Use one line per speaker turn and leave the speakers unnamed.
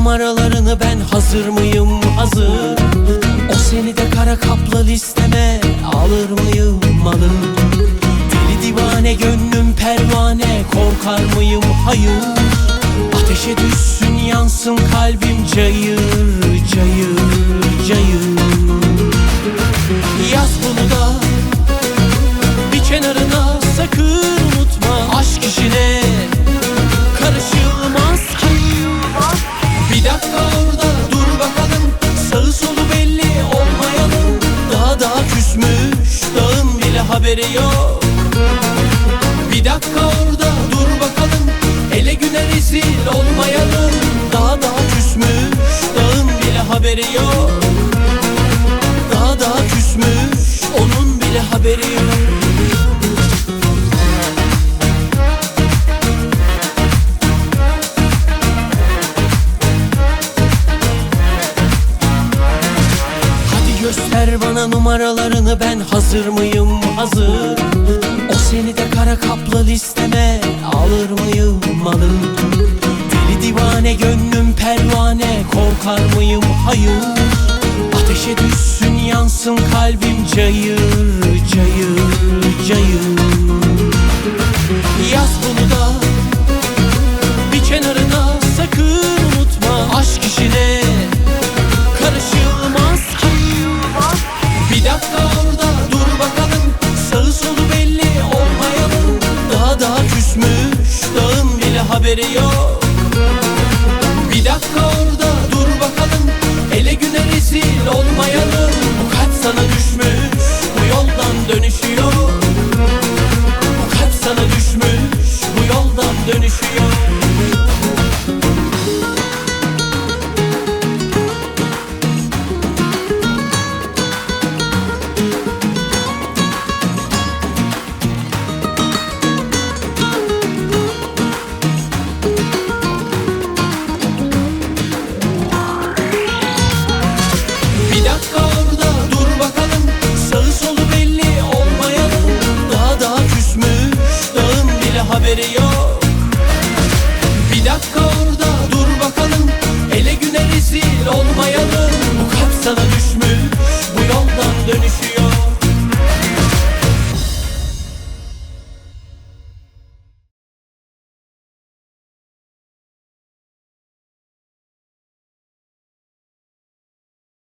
numaralarını ben hazır mıyım? Hazır. O seni de kara kaplı listeme alır mıyım? Alır. Deli divane gönlüm pervane korkar mıyım? Hayır. Ateşe düşsün yansın kalbim cayır cayır cayır. Yaz bunu da bir kenarına sakın unutma. Aşk işine yok Bir dakika orada dur bakalım. Ele güne rezil olmayalım. Daha daha küsmüş dağın bile haberi yok. Daha daha küsmüş onun bile haberi yok bana numaralarını ben hazır mıyım? Hazır. O seni de kara kaplı listeme alır mıyım? Alır. Deli divane gönlüm pervane korkar mıyım? Hayır. Ateşe düşsün yansın kalbim cayır yok Bir dakika orada dur bakalım. Ele güne rezil olmayalım video